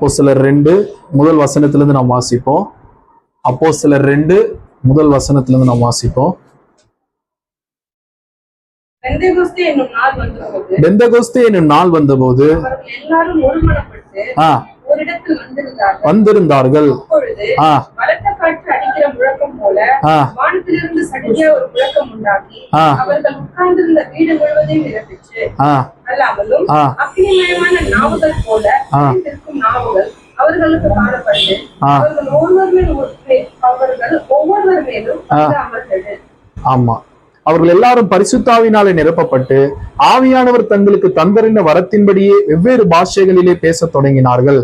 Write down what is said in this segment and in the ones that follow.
அப்போ சிலர் ரெண்டு முதல் வசனத்திலிருந்து நாம் வாசிப்போம். அப்போ சிலர் ரெண்டு முதல் வசனத்திலிருந்து நாம் வாசிப்போம். பெந்தெகோஸ்தே என்னும் நாள் வந்தபோது எல்லாரும் வந்திருந்தார்கள். அவர்களுக்கு காணப்பட்டு. அவர்கள் ஒவ்வொருவர் மேலும் ஆமா. அவர்கள் எல்லாரும் பரிசுத்தாவினாலே நிரப்பப்பட்டு ஆவியானவர் தங்களுக்கு தந்தறிந்த வரத்தின்படியே வெவ்வேறு பாஷைகளிலே பேசத் தொடங்கினார்கள்.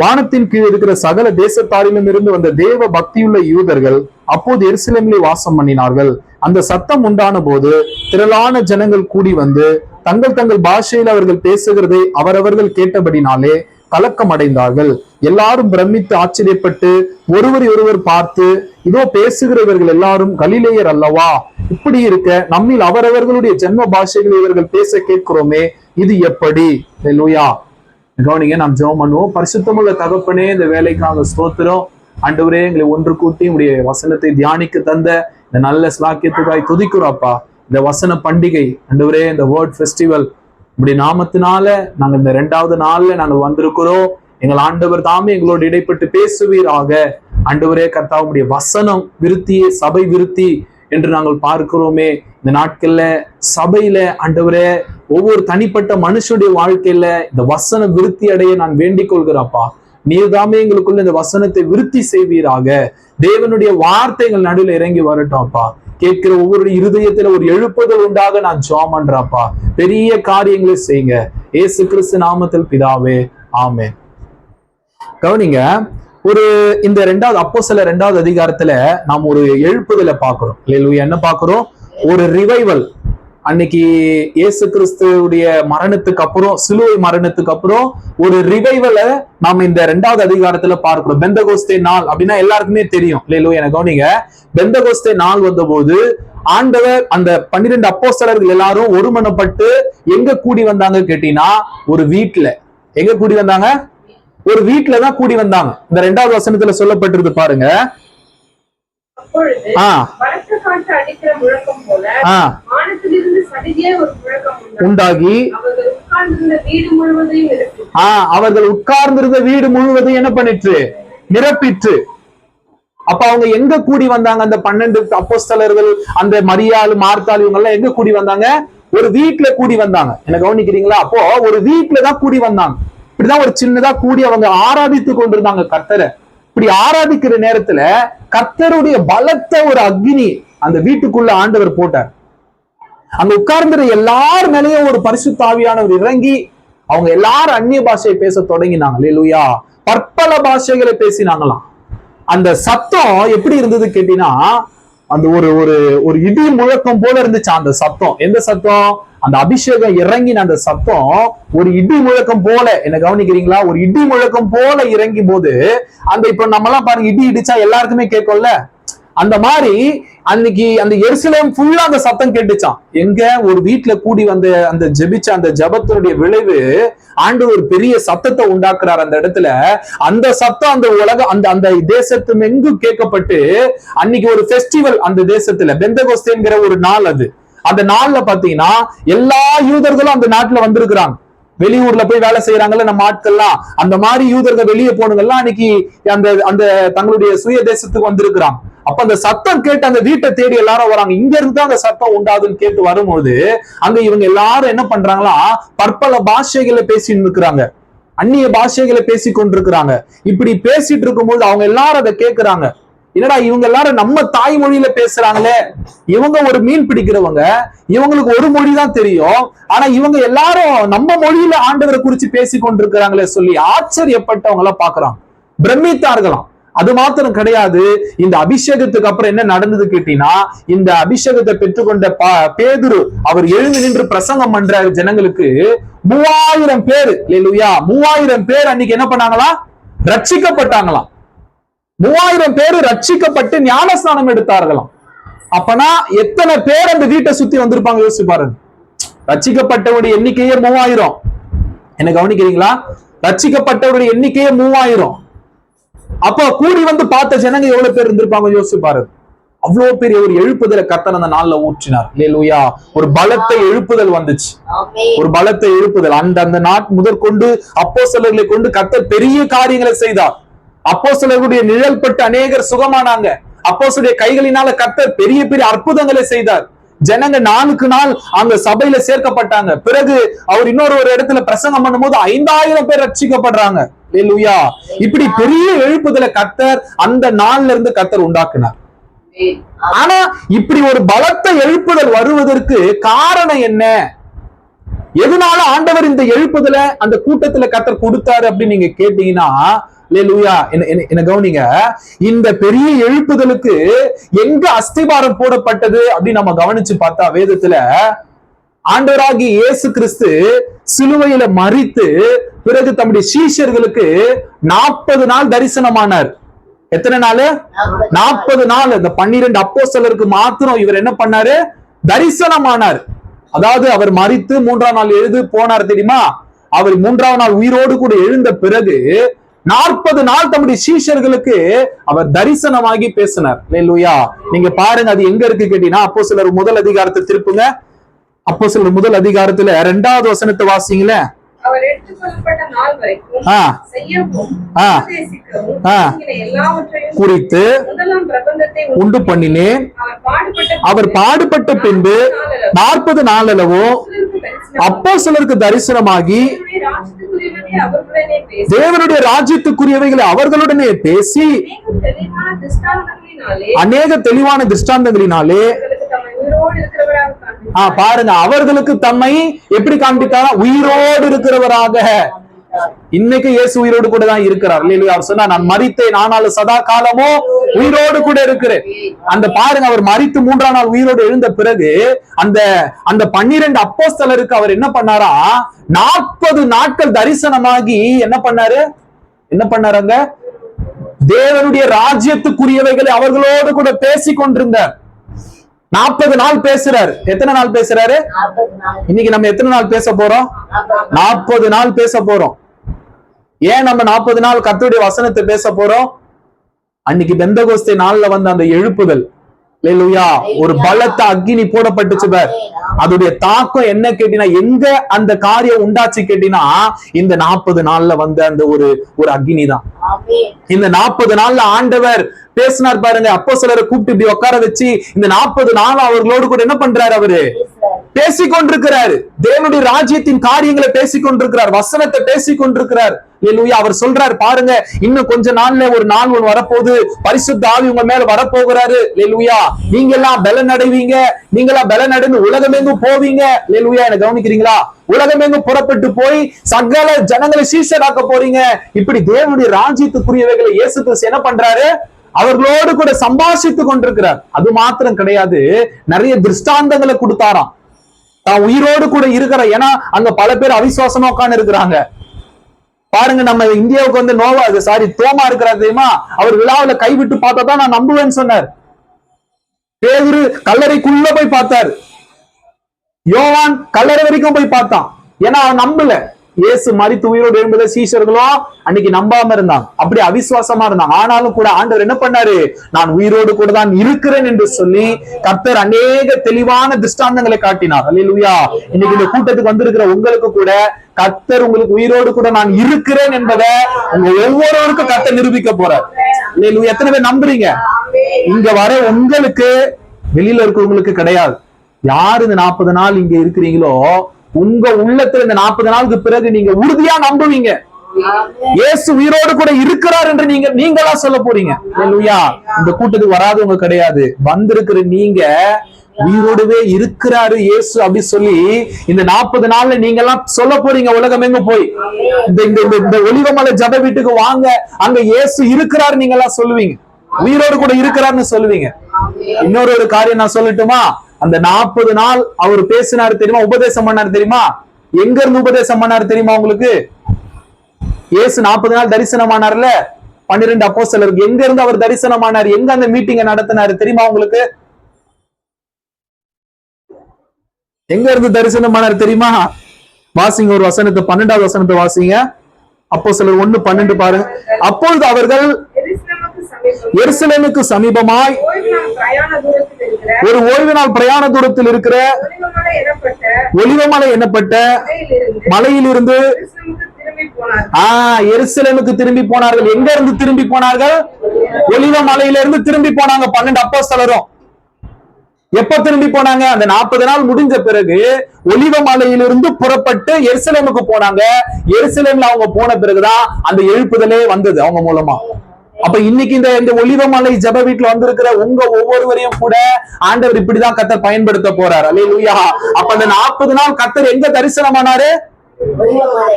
வானத்தின் கீழ் இருக்கிற சகல தேசத்தாரிலும் இருந்து வந்த தேவ பக்தியுள்ள யூதர்கள் அப்போது எருசலேமிலே வாசம் பண்ணினார்கள். அந்த சத்தம் உண்டான போது திரளான ஜனங்கள் கூடி வந்து தங்கள் தங்கள் பாஷையில் அவர்கள் பேசுகிறதை அவரவர்கள் கேட்டபடினாலே கலக்கம் அடைந்தார்கள். எல்லாரும் பிரமித்து ஆச்சரியப்பட்டு ஒருவரை ஒருவர் பார்த்து இதோ பேசுகிறவர்கள் எல்லாரும் கலிலேயர் அல்லவா? இப்படி இருக்க நம்மில் அவரவர்களுடைய ஜென்ம பாஷைகளை இவர்கள் பேச கேட்கிறோமே இது எப்படி? லூயா கவனிங்க நாம் ஜெபம் பண்ணுவோம். பரிசுத்தமுள்ள தகப்பனே இந்த வேலைக்காக ஸ்தோத்திரம். ஆண்டவரே எங்களை ஒன்று கூட்டி உடைய வசனத்தை தியானிக்க தந்த இந்த நல்ல ஸ்லாக்கியத்துக்காய் துதிக்கிறோம்ப்பா இந்த வசன பண்டிகை ஆண்டவரே இந்த வேர்ட் ஃபெஸ்டிவல் உடைய நாமத்தினால நாங்கள் இந்த ரெண்டாவது நாள்ல நாங்கள் வந்திருக்கிறோம். எங்கள் ஆண்டவர் தாமே எங்களோடு இடைப்பட்டு பேசுவீராக. ஆண்டவரே கர்த்தாவுடைய வசனம் விருத்தியே சபை விருத்தி. என்று நாங்கள் பார்க்கிறோமே. இந்த நாட்கள்ல சபையில ஆண்டவரே ஒவ்வொரு தனிப்பட்ட மனுஷனுடைய வாழ்க்கையில இந்த வசன விருத்தி அடைய நான் வேண்டிக் கொள்கிறப்பா நீர்தாமே எங்களுக்குள்ள இந்த வசனத்தை விருத்தி செய்வீராக. தேவனுடைய வார்த்தைகள் நடுவில் இறங்கி வரட்டும் அப்பா. கேட்கிற ஒவ்வொரு இருதயத்துல ஒரு எழுப்புதல் உண்டாக நான் ஜோம் பண்றப்பா பெரிய காரியங்களை செய்யுங்க. ஏசு கிறிஸ்து நாமத்தில் பிதாவே. ஆமே கவனிங்க ஒரு இந்த ரெண்டாவது அப்போ சில ரெண்டாவது அதிகாரத்துல நாம் ஒரு எழுப்புதலை பார்க்கிறோம். இல்லையா என்ன பாக்குறோம் ஒரு ரிவைவல் அன்னைக்கு இயேசு கிறிஸ்துடைய மரணத்துக்கு அப்புறம் சிலுவை மரணத்துக்கு அப்புறம் ஒரு ரிவைவலை நாம இந்த ரெண்டாவது அதிகாரத்துல பார்க்கிறோம். பெந்தகோஸ்தே நாள் அப்படின்னா எல்லாருக்குமே தெரியும். இல்லையா எனக்கு கவனிங்க. பெந்தகோஸ்தே நாள் வந்தபோது ஆண்டவர் அந்த பன்னிரெண்டு அப்போஸ்தலர்கள் எல்லாரும் ஒருமனப்பட்டு எங்க கூடி வந்தாங்க கேட்டீங்கன்னா ஒரு வீட்டுல எங்க கூடி வந்தாங்க? ஒரு வீட்டுல தான் கூடி வந்தாங்க. இந்த ரெண்டாவது வசனத்துல சொல்லப்பட்டிருக்கு பாருங்க. உண்டாகி உட்கார்ந்திருந்த வீடு அவர்கள் உட்கார்ந்திருந்த வீடு முழுவதும் என்ன பண்ணிற்று? நிரப்பிற்று. அப்ப அவங்க எங்க கூடி வந்தாங்க? அந்த பன்னெண்டு அப்போஸ்தலர்கள் அந்த மரியாள் மார்த்தாள் இவங்க எல்லாம் எங்க கூடி வந்தாங்க? ஒரு வீட்டுல கூடி வந்தாங்க. என்ன கவனிக்கிறீங்களா? அப்போ ஒரு வீட்டுல தான் கூடி வந்தாங்க. இப்படிதான் ஒரு சின்னதா கூடி அவங்க ஆராதித்து கொண்டிருந்தாங்க கர்த்தரை. இப்படி ஆராதிக்கிற நேரத்துல கர்த்தருடைய பலத்த ஒரு அக்னி அந்த வீட்டுக்குள்ள ஆண்டவர் போட்டார். அங்க உட்கார்ந்துற எல்லார் மேலேயும் ஒரு பரிசுத்தாவியானவர் இறங்கி அவங்க எல்லாரும் அந்நிய பாஷையை பேச தொடங்கினாங்க. லூயா பற்பல பாஷைகளை பேசினாங்களாம். அந்த சத்தம் எப்படி இருந்தது கேட்டீங்கன்னா அந்த ஒரு ஒரு ஒரு இடி முழக்கம் போல இருந்துச்சு அந்த சத்தம். எந்த சத்தம்? அந்த அபிஷேகம் இறங்கின அந்த சத்தம் ஒரு இடி முழக்கம் போல. என்ன கவனிக்கிறீங்களா? ஒரு இடி முழக்கம் போல இறங்கும் போது அந்த இப்ப நம்ம எல்லாம் பாருங்க இடி இடிச்சா எல்லாருக்குமே கேட்கும்ல? அந்த மாதிரி அன்னைக்கு அந்த எருசலேம் ஃபுல்லா அந்த சத்தம் கேட்டுச்சான் எங்க? ஒரு வீட்டுல கூடி வந்த அந்த ஜெபிச்ச அந்த ஜபத்தினுடைய விளைவு ஆண்டு ஒரு பெரிய சத்தத்தை உண்டாக்குறார் அந்த இடத்துல. அந்த சத்தம் அந்த உலக அந்த அந்த தேசத்து எங்கும் கேட்கப்பட்டு அன்னைக்கு ஒரு ஃபெஸ்டிவல் அந்த தேசத்துல பெந்தகோஸ்தேங்கிற ஒரு நாள் அது. அந்த நாள்ல பாத்தீங்கன்னா எல்லா யூதர்களும் அந்த நாட்டுல வந்திருக்கிறாங்க. வெளியூர்ல போய் வேலை செய்யறாங்கல்ல நம்ம ஆட்கள்லாம். அந்த மாதிரி யூதர்கள் வெளியே போனதெல்லாம் அன்னைக்கு அந்த அந்த தங்களுடைய சுய தேசத்துக்கு வந்திருக்கிறாங்க. அப்ப அந்த சத்தம் கேட்டு அந்த வீட்டை தேடி எல்லாரும் வராங்க. இங்க இருந்து தான் அந்த சத்தம் உண்டாதுன்னு கேட்டு வரும்போது அங்க இவங்க எல்லாரும் என்ன பண்றாங்களா? பற்பல பாஷைகளை பேசிட்டு இருக்கிறாங்க. அந்நிய பாஷைகளை பேசி கொண்டிருக்கிறாங்க. இப்படி பேசிட்டு இருக்கும்போது அவங்க எல்லாரும் அதை கேட்கிறாங்க என்னடா இவங்க எல்லாரும் நம்ம தாய்மொழியில பேசுறாங்களே. இவங்க ஒரு மீன் பிடிக்கிறவங்க. இவங்களுக்கு ஒரு மொழி தான் தெரியும். ஆனா இவங்க எல்லாரும் நம்ம மொழியில ஆண்டவரை குறிச்சு பேசி கொண்டிருக்கிறாங்களே சொல்லி ஆச்சரியப்பட்டவங்களா எல்லாம் பாக்குறாங்க பிரமித்தார்களாம் அது மாத்திரம் கிடையாது. இந்த அபிஷேகத்துக்கு அப்புறம் என்ன நடந்தது கேட்டீங்கன்னா இந்த அபிஷேகத்தை பெற்றுக்கொண்ட பேதுரு அவர் எழுந்து நின்று பிரசங்கம் பண்ற ஜனங்களுக்கு. மூவாயிரம் பேர் இல்லையா மூவாயிரம் பேர் அன்னைக்கு என்ன பண்ணாங்களா ரட்சிக்கப்பட்டாங்களாம். மூவாயிரம் பேர் ரட்சிக்கப்பட்டு ஞானஸ்நானம் எடுத்தார்களாம். அப்பனா எத்தனை பேர் அந்த வீட்டை சுத்தி வந்திருப்பாங்க யோசிச்சு பாருங்க. ரட்சிக்கப்பட்டவருடைய எண்ணிக்கையே மூவாயிரம். என்ன கவனிக்கிறீங்களா? ரட்சிக்கப்பட்டவருடைய எண்ணிக்கையே மூவாயிரம். அப்போ கூடி வந்து பார்த்த ஜனங்க எவ்வளவு பேர் இருந்திருப்பாங்க? யோசிச்சு பாரு. அவ்வளவு பெரிய ஒரு எழுப்புதலை கத்தர் அந்த நாள்ல ஊற்றினார். லேலுயா ஒரு பலத்தை எழுப்புதல் வந்துச்சு. ஒரு பலத்தை எழுப்புதல். அந்த அந்த நாட் முதற்கொண்டு அப்போ கொண்டு கத்தர் பெரிய காரியங்களை செய்தார். அப்போ நிழல் பட்டு அநேகர் சுகமானாங்க. அப்போ கைகளினால கத்தர் பெரிய பெரிய அற்புதங்களை செய்தார். ஜனங்க நாளுக்கு நாள் அங்க சபையில சேர்க்கப்பட்டாங்க. பிறகு அவர் இன்னொரு ஒரு இடத்துல பிரசங்கம் பண்ணும்போது ஐந்தாயிரம் பேர் ரட்சிக்கப்படுறாங்க. இப்படி பெரிய எழுப்புதலை கத்தர் அந்த நாள்ல இருந்து கத்தர் உண்டாக்குனார். ஆனா இப்படி ஒரு பலத்த எழுப்புதல் வருவதற்கு காரணம் என்ன? எதனால ஆண்டவர் இந்த எழுப்புதல அந்த கூட்டத்துல கத்தர் கொடுத்தாரு அப்படின்னு நீங்க கேட்டீங்கன்னா லூயா என்ன என்ன கவனிங்க? இந்த பெரிய எழுப்புதலுக்கு எங்க அஸ்திபாரம் போடப்பட்டது அப்படின்னு நம்ம கவனிச்சு பார்த்தா வேதத்துல ஆண்டவராகி இயேசு கிறிஸ்து சிலுவையில மறித்து பிறகு தம்முடைய சீஷர்களுக்கு நாற்பது நாள் தரிசனமானார். எத்தனை நாள்? நாற்பது நாள். இந்த பன்னிரண்டு அப்போ சிலருக்கு மாத்திரம் இவர் என்ன பண்ணாரு? தரிசனமானார். அதாவது அவர் மறித்து மூன்றாம் நாள் எழுது போனார் தெரியுமா? அவர் மூன்றாம் நாள் உயிரோடு கூட எழுந்த பிறகு நாற்பது நாள் தம்முடைய சீஷர்களுக்கு அவர் தரிசனமாகி பேசினார். லேலுயா நீங்க பாருங்க அது எங்க இருக்கு கேட்டீங்கன்னா அப்போ சிலர் முதல் அதிகாரத்தை திருப்புங்க. அப்போ சிலர் முதல் அதிகாரத்துல ரெண்டாவது வசனத்தை நாள் எல்லாவற்றையும் குறித்து உண்டு பண்ணினேன் அவர் பாடுபட்ட பின்பு நாற்பது நாளளவோ அப்போ சிலருக்கு தரிசனமாகி தேவனுடைய ராஜ்யத்துக்குரியவைகளை அவர்களுடனே பேசி அநேக தெளிவான திருஷ்டாந்தங்களினாலே அவர்களுக்கு பாருங்க அவர்களுக்கு தம்மை எப்படி காண்பித்தாரா? உயிரோடு இருக்கிறவராக. இன்னைக்கு இயேசு உயிரோடு கூட தான் இருக்கிறார். இல்லையா அவர் சொன்னா நான் மறித்தேன் ஆனாலும் சதா காலமோ உயிரோடு கூட இருக்கிறேன். அந்த பாருங்க அவர் மறித்து மூன்றாம் நாள் உயிரோடு எழுந்த பிறகு அந்த அந்த பன்னிரண்டு அப்போஸ்தலருக்கு அவர் என்ன பண்ணாரா? நாற்பது நாட்கள் தரிசனமாகி என்ன பண்ணாரு? என்ன பண்ணாருங்க தேவனுடைய ராஜ்யத்துக்குரியவைகளை அவர்களோடு கூட பேசிக் கொண்டிருந்தார் நாற்பது நாள் பேசுறாரு. எத்தனை நாள் பேசுறாரு? இன்னைக்கு நம்ம எத்தனை நாள் பேச போறோம்? நாற்பது நாள் பேச போறோம். ஏன் நம்ம நாற்பது நாள் கத்துடைய வசனத்தை பேச போறோம்? அன்னைக்கு பெந்தகோஸ்தை நாள்ல வந்த அந்த எழுப்புதல். ஒரு பலத்த அக்கினி போடப்பட்டுச்சு பார். அதோடைய தாக்கம் என்ன கேட்டீங்கன்னா எங்க அந்த காரியம் உண்டாச்சு கேட்டீங்கன்னா இந்த நாற்பது நாள்ல வந்த அந்த ஒரு ஒரு அக்கினி தான். இந்த நாற்பது நாள்ல ஆண்டவர் பேசினார் பாருங்க அப்போ சிலரை கூப்பிட்டு இப்படி உட்கார வச்சு இந்த நாற்பது நாள் அவர்களோடு கூட என்ன பண்றாரு அவரு? பேசுறார் பேசிக் கொண்டிருக்கிறார் தேவனுடைய ராஜ்யத்தின் காரியங்களை பேசிக் கொண்டிருக்கிறார் வசனத்தை பேசிக் கொண்டிருக்கிறார் அல்லேலூயா அவர் சொல்றாரு பாருங்க இன்னும் கொஞ்ச நாள்ல ஒரு நாள் ஒன்று வரப்போகுது. பரிசுத்த ஆவி உங்க மேல வரப்போகிறாரு. லெலுயா நீங்க எல்லாம் பலன் அடைவீங்க நீங்க எல்லாம் பலன் அடைந்து உலகமெங்கும் போவீங்க. லெலுயா என்ன கவனிக்கிறீங்களா? உலகமெங்கும் புறப்பட்டு போய் சகல ஜனங்களை சீசராக்க போறீங்க. இப்படி தேவனுடைய ராஜ்யத்துக்குரியவைகளை இயேசு கிறிஸ்து என்ன பண்றாரு? அவர்களோடு கூட சம்பாஷித்து கொண்டிருக்கிறார். அது மாத்திரம் கிடையாது. நிறைய திருஷ்டாந்தங்களை கொடுத்தாராம். தான் உயிரோடு கூட இருக்கிற ஏன்னா அங்க பல பேர் அவிசுவாசமா உட்கார்ந்து இருக்கிறாங்க பாருங்க நம்ம இந்தியாவுக்கு வந்து நோவா சாரி தோமா இருக்கிறார் தெரியுமா? அவர் விழாவுல கைவிட்டு பார்த்தா தான் நான் நம்புவேன்னு சொன்னார். பேதுரு கல்லறைக்குள்ள போய் பார்த்தார். யோவான் கல்லறை வரைக்கும் போய் பார்த்தான். ஏன்னா அவன் நம்பல. இயேசு மாதிரி உயிரோடு எழும்புத சீஷர்களும் அன்னைக்கு நம்பாம இருந்தாங்க. அப்படி அவிசுவாசமா இருந்தாங்க. ஆனாலும் கூட ஆண்டவர் என்ன பண்ணாரு? நான் உயிரோடு கூட தான் இருக்கிறேன் என்று சொல்லி கர்த்தர் அநேக தெளிவான திருஷ்டாந்தங்களை காட்டினார். அல்லா இன்னைக்கு இந்த கூட்டத்துக்கு வந்திருக்கிற உங்களுக்கு கூட கர்த்தர் உங்களுக்கு உயிரோடு கூட நான் இருக்கிறேன் என்பதை உங்க ஒவ்வொருவருக்கும் கர்த்தர் நிரூபிக்க போறார். இல்லையா எத்தனை பேர் நம்புறீங்க? இங்க வர உங்களுக்கு வெளியில இருக்கிறவங்களுக்கு கிடையாது. யாரு இந்த நாற்பது நாள் இங்க இருக்கிறீங்களோ உங்க உள்ளத்துல இந்த நாற்பது நாளுக்கு பிறகு நீங்க உறுதியா நம்புவீங்க. இயேசு உயிரோடு கூட இருக்கிறார் என்று நீங்க நீங்களா சொல்ல போறீங்க. இந்த கூட்டத்துக்கு வராதவங்க கிடையாது. வந்திருக்கிற நீங்க உயிரோடவே இருக்கிறாரு இயேசு அப்படி சொல்லி இந்த நாற்பது நாள்ல நீங்க எல்லாம் சொல்ல போறீங்க உலகம் எங்க போய். இந்த இந்த இந்த- இந்த ஒளிவமலை ஜப வீட்டுக்கு வாங்க அங்க இயேசு இருக்கிறாரு நீங்க எல்லாம் சொல்லுவீங்க. உயிரோடு கூட இருக்கிறாருன்னு சொல்லுவீங்க. இன்னொரு ஒரு காரியம் நான் சொல்லட்டுமா? அந்த நாற்பது நாள் அவர் பேசினாரு தெரியுமா? உபதேசம் பண்ணாரு தெரியுமா? எங்க இருந்து உபதேசம் பண்ணாரு தெரியுமா உங்களுக்கு? இயேசு நாற்பது நாள் தரிசனமானார்ல பன்னிரெண்டு அப்போஸ்தலருக்கு எங்க இருந்து அவர் தரிசனமானார் எங்க அந்த மீட்டிங்க நடத்தினாரு தெரியுமா உங்களுக்கு? எங்க இருந்து தரிசனமானார் தெரியுமா? வாசிங்க ஒரு வசனத்தை பன்னெண்டாவது வசனத்தை வாசிங்க. அப்போ சிலர் ஒண்ணு பன்னெண்டு பாருங்க. அப்பொழுது அவர்கள் எருசலேமுக்கு சமீபமாய் ஒரு ஓய்வு நாள் பிரயாண தூரத்தில் இருக்கிற எனப்பட்ட ஒலிவமலை என்னப்பட்ட? மலையிலிருந்து. ஆஹ் எருசலேமுக்கு திரும்பி போனார்கள். எங்க இருந்து திரும்பி போனார்கள். ஒலிவ மலையில இருந்து திரும்பி போனாங்க. பன்னெண்டு அப்போஸ்தலரும். எப்ப திரும்பி போனாங்க? அந்த நாற்பது நாள் முடிஞ்ச பிறகு ஒலிவ மலையிலிருந்து புறப்பட்டு எருசலேமுக்கு போனாங்க. எருசலேம்ல அவங்க போன பிறகுதான் அந்த எழுப்புதலே வந்தது அவங்க மூலமா. அப்ப இன்னைக்கு இந்த இந்த ஒளிவமலை ஜெப வீட்டுல வந்திருக்கிற உங்க ஒவ்வொருவரையும் கூட ஆண்டவர் இப்படிதான் கத்தர் பயன்படுத்த போறார். அல்லேலூயா. அப்ப அந்த நாற்பது நாள் கத்தர் எங்க தரிசனமானாரு?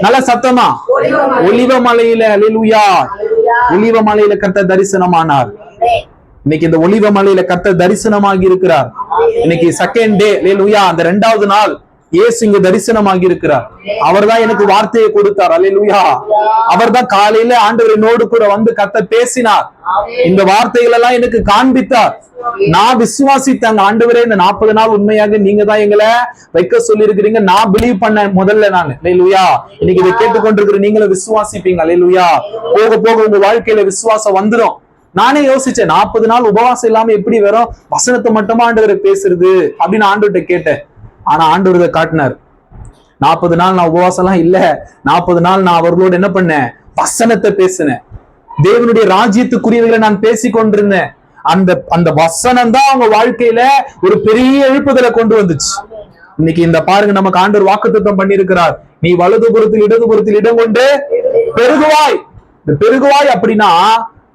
நல்ல சத்தமா? ஒளிவமலையில மலையில அல்லேலூயா. ஒலிவ மலையில கர்த்தர் தரிசனமானார். இன்னைக்கு இந்த ஒளிவ மலையில கத்த தரிசனமாகி இருக்கிறார். இன்னைக்கு செகண்ட் டே லேலுயா அந்த ரெண்டாவது நாள் இயேசு இங்க தரிசனமாகி இருக்கிறார் அவர்தான் எனக்கு வார்த்தையை கொடுத்தார். அல்லேலூயா அவர்தான் காலையில ஆண்டவர் என்னோடு கூட வந்து கத்த பேசினார். இந்த வார்த்தைகள் எல்லாம் எனக்கு காண்பித்தார். நான் விசுவாசித்தாங்க ஆண்டவரே இந்த நாற்பது நாள் உண்மையாக நீங்க தான் எங்களை வைக்க சொல்லி இருக்கிறீங்க நான் பிலீவ் பண்ண முதல்ல நான். லேலுயா இன்னைக்கு இதை கேட்டுக்கொண்டிருக்கிற நீங்களும் விசுவாசிப்பீங்க. லேலுயா போக போக உங்க வாழ்க்கையில விசுவாசம் வந்துரும். நானே யோசிச்சேன் நாற்பது நாள் உபவாசம் இல்லாம எப்படி வரும்? வசனத்தை மட்டுமா ஆண்டவரை பேசுறது அப்படின்னு ஆண்டுகிட்ட கேட்டேன். ஆனா ஆண்டவர் இதை காட்டினார். நாற்பது நாள் நான் உபவாசம் எல்லாம் இல்ல. நாற்பது நாள் நான் அவர்களோடு என்ன பண்ணேன்? வசனத்தை பேசினேன். தேவனுடைய ராஜ்யத்துக்குரியவர்களை நான் பேசிக் கொண்டிருந்தேன். அந்த அந்த வசனம் தான் அவங்க வாழ்க்கையில ஒரு பெரிய எழுப்புதலை கொண்டு வந்துச்சு. இன்னைக்கு இந்த பாருங்க நமக்கு ஆண்டவர் வாக்குத்தத்தம் பண்ணியிருக்கிறார். நீ வலதுபுறத்தில் இடதுபுறத்தில் இடம் கொண்டு பெருகுவாய். இந்த பெருகுவாய் அப்படின்னா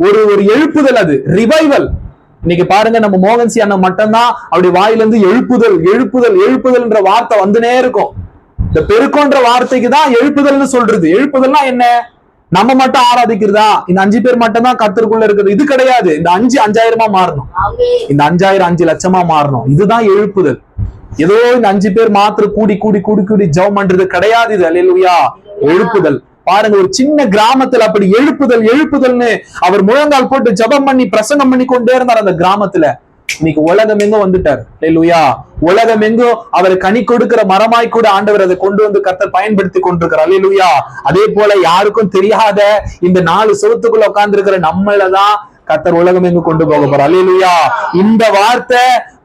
ஒரு ஒரு எழுப்புதல் அது ரிவைவல் இன்னைக்கு பாருங்க நம்ம மோகன் சி அண்ணன் மட்டும்தான் அப்படி வாயில இருந்து எழுப்புதல் எழுப்புதல் எழுப்புதல்ன்ற வார்த்தை வந்துனே இருக்கும். இந்த பெருக்கோன்ற வார்த்தைக்கு தான் எழுப்புதல்னு சொல்றது. எழுப்புதல்னா என்ன? நம்ம மட்டும் ஆராதிக்கிறதா? இந்த அஞ்சு பேர் மட்டும் தான் கத்தருக்குள்ள இருக்குது இது கிடையாது. இந்த அஞ்சு அஞ்சாயிரமா மாறணும். இந்த அஞ்சாயிரம் அஞ்சு லட்சமா மாறணும். இதுதான் எழுப்புதல். ஏதோ இந்த அஞ்சு பேர் மாத்திரம் கூடி கூடி கூடி கூடி ஜெபம் பண்றது கிடையாது இது. அல்லேலூயா. எழுப்புதல். பாருங்க ஒரு சின்ன கிராமத்துல அப்படி எழுப்புதல் எழுப்புதல்னு அவர் முழங்கால் போட்டு ஜெபம் பண்ணி பிரசங்கம் பண்ணி கொண்டே இருந்தார் அந்த கிராமத்துல. இன்னைக்கு உலகம் எங்கும் வந்துட்டார். அல்லேலூயா உலகம் எங்கும் அவர் கனி கொடுக்கிற மரமாய் கூட ஆண்டவர் அதை கொண்டு வந்து கர்த்தர் பயன்படுத்தி கொண்டிருக்கிறார். அல்லேலூயா அதே போல யாருக்கும் தெரியாத இந்த நாலு சுவத்துக்குள்ள உட்கார்ந்து இருக்கிற நம்மளதான் கத்தர் உலகம் எங்கு கொண்டு போக போறார் அலையலுயா இந்த வார்த்தை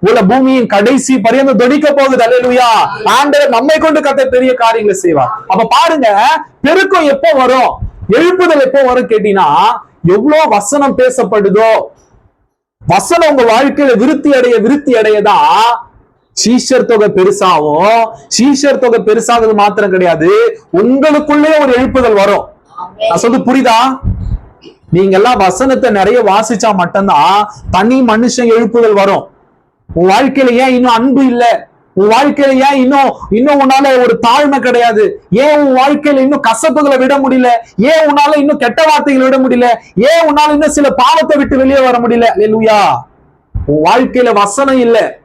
உல பூமியின் கடைசி பரியந்த தொடிக்க போகுது. அலையலுயா ஆண்டவர் நம்மை கொண்டு கத்தர் பெரிய காரியங்களை செய்வார். அப்ப பாருங்க பெருக்கம் எப்போ வரும்? எழுப்புதல் எப்போ வரும் கேட்டீங்கன்னா எவ்வளவு வசனம் பேசப்படுதோ வசனம் உங்க வாழ்க்கையில விருத்தி அடைய விருத்தி அடையதான் சீஷர் தொகை பெருசாகும். சீஷர் தொகை பெருசாகிறது மாத்திரம் கிடையாது. உங்களுக்குள்ளே ஒரு எழுப்புதல் வரும். நான் சொல்றது புரியுதா? நீங்க எல்லாம் வசனத்தை நிறைய வாசிச்சா மட்டும்தான். தனி மனுஷன் எழுப்புதல் வரும். உன் வாழ்க்கையில ஏன் இன்னும் அன்பு இல்ல? உன் வாழ்க்கையில ஏன் இன்னும் இன்னும் உன்னால ஒரு தாழ்மை கிடையாது? ஏன் உன் வாழ்க்கையில இன்னும் கசப்புகளை விட முடியல? ஏன் உன்னால இன்னும் கெட்ட வார்த்தைகளை விட முடியல? ஏன் உன்னால இன்னும் சில பாவத்தை விட்டு வெளியே வர முடியல? அல்லேலூயா உன் வாழ்க்கையில வசனம் இல்ல.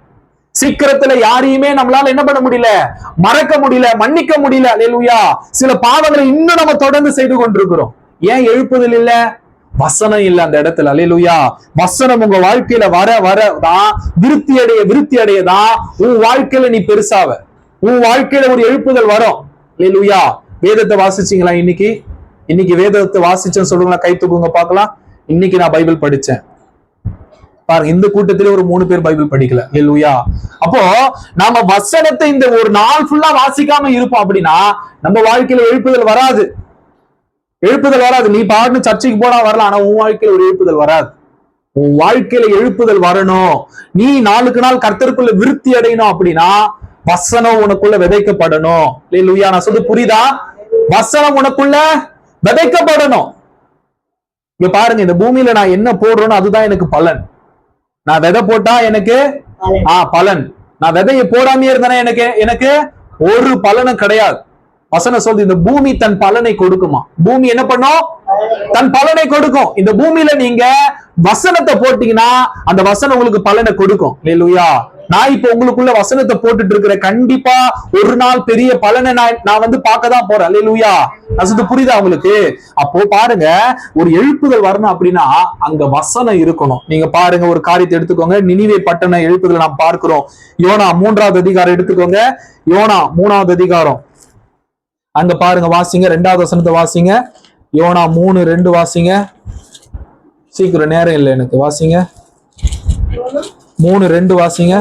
சீக்கிரத்துல யாரையுமே நம்மளால என்ன பண்ண முடியல? மறக்க முடியல மன்னிக்க முடியல. அல்லேலூயா சில பாவங்களை இன்னும் நம்ம தொடர்ந்து செய்து கொண்டிருக்கிறோம். ஏன் எழுப்புதல் இல்லை? வசனம் இல்ல அந்த இடத்துல. அல்லேலூயா. வசனம் உங்க வாழ்க்கையில வர வர தான். விருத்தி அடைய விருத்தி அடைய தான் உன் வாழ்க்கையில நீ பெருசாவ. உன் வாழ்க்கையில ஒரு எழுப்புதல் வரும். அல்லேலூயா. வேதத்தை வாசிச்சீங்களா இன்னைக்கு? இன்னைக்கு வேதத்தை வாசிச்சேன்னு சொல்லுங்களா கை தூக்குங்க பார்க்கலாம். இன்னைக்கு நான் பைபிள் படிச்சேன். பாருங்க இந்த கூட்டத்திலே ஒரு மூணு பேர் பைபிள் படிக்கல. இல்லையா அப்போ நாம வசனத்தை இந்த ஒரு நாள் ஃபுல்லா வாசிக்காம இருப்போம் அப்படின்னா நம்ம வாழ்க்கையில எழுப்புதல் வராது. எழுப்புதல் வராது. நீ பாட்டு சர்ச்சைக்கு போனா வரலாம் ஆனா உன் வாழ்க்கையில ஒரு எழுப்புதல் வராது. உன் வாழ்க்கையில எழுப்புதல் வரணும். நீ நாளுக்கு நாள் கர்த்தருக்குள்ள விருத்தி அடையணும் அப்படின்னா வசனம் உனக்குள்ள விதைக்கப்படணும். இல்லையா நான் சொல்றது புரியுதா? வசனம் உனக்குள்ள விதைக்கப்படணும். இங்க பாருங்க இந்த பூமியில நான் என்ன போடுறேனோ அதுதான் எனக்கு பலன். நான் விதை போட்டா எனக்கு ஆ பலன். நான் விதைய போடாமயே இருந்தேன்னா எனக்கு எனக்கு ஒரு பலனும் கிடையாது. வசனம் சொல்லுது இந்த பூமி தன் பலனை கொடுக்குமா? பூமி என்ன பண்ணும்? தன் பலனை கொடுக்கும். இந்த பூமியில நீங்க வசனத்தை போட்டீங்கன்னா அந்த வசனம் உங்களுக்கு பலனை கொடுக்கும். இல்லையா நான் இப்ப உங்களுக்குள்ள வசனத்தை போட்டுட்டு இருக்கிற கண்டிப்பா ஒரு நாள் பெரிய பலனை நான் நான் வந்து பார்க்க தான் போறேன். அல்லேலூயா அது புரியுதா உங்களுக்கு? அப்போ பாருங்க ஒரு எழுப்புதல் வரணும் அப்படின்னா அங்க வசனம் இருக்கணும். நீங்க பாருங்க ஒரு காரியத்தை எடுத்துக்கோங்க. நினிவே பட்டண எழுப்புதல் நாம் பார்க்கிறோம். யோனா மூன்றாவது அதிகாரம் எடுத்துக்கோங்க. யோனா மூணாவது அதிகாரம். அங்க பாருங்க வாசிங்க. ரெண்டாவது வசனத்தை வாசிங்க. யோனா மூணு ரெண்டு வாசிங்க. சீக்கிரம் நேரம் இல்லை எனக்கு. வாசிங்க. மூணு ரெண்டு வாசிங்க.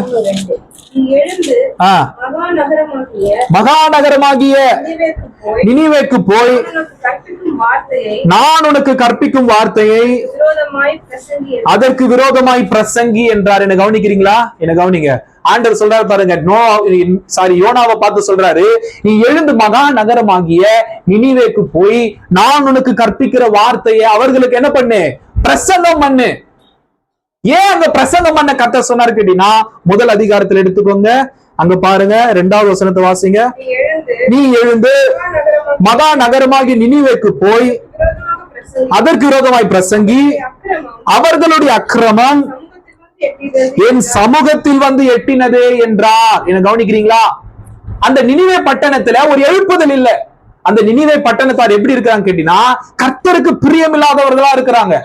மகாநகரமாகிய நினிவேக்கு போய் நான் உனக்கு கற்பிக்கும் வார்த்தையை அதற்கு விரோதமாய் பிரசங்கி என்றார். என்ன கவனிக்கிறீங்களா? என்ன கவனிங்க? ஆண்டவர் சொல்றாரு பாருங்க நோ சாரி யோனாவை பார்த்து சொல்றாரு நீ எழுந்து மகா நகரமாகிய நினிவேக்கு போய் நான் உனக்கு கற்பிக்கிற வார்த்தையை அவர்களுக்கு என்ன பண்ணு? பிரசங்கம் பண்ணு. ஏன் அங்க பிரசங்கம் பண்ண கத்த சொன்னாரு கேட்டீங்கன்னா முதல் அதிகாரத்துல எடுத்துக்கோங்க அங்க பாருங்க ரெண்டாவது வசனத்தை வாசிங்க. நீ எழுந்து மகா நகரமாகி மகா போய் அதற்கு விரோதமாய் பிரசங்கி அவர்களுடைய அக்கிரமம் என் சமூகத்தில் வந்து எட்டினது என்றார். என்ன கவனிக்கிறீங்களா? அந்த நினைவே பட்டணத்துல ஒரு எழுப்புதல் இல்ல. அந்த நினைவே பட்டணத்தார் எப்படி இருக்கிறாங்க கேட்டீங்கன்னா கர்த்தருக்கு பிரியமில்லாதவர்களா இருக்கிறாங்க.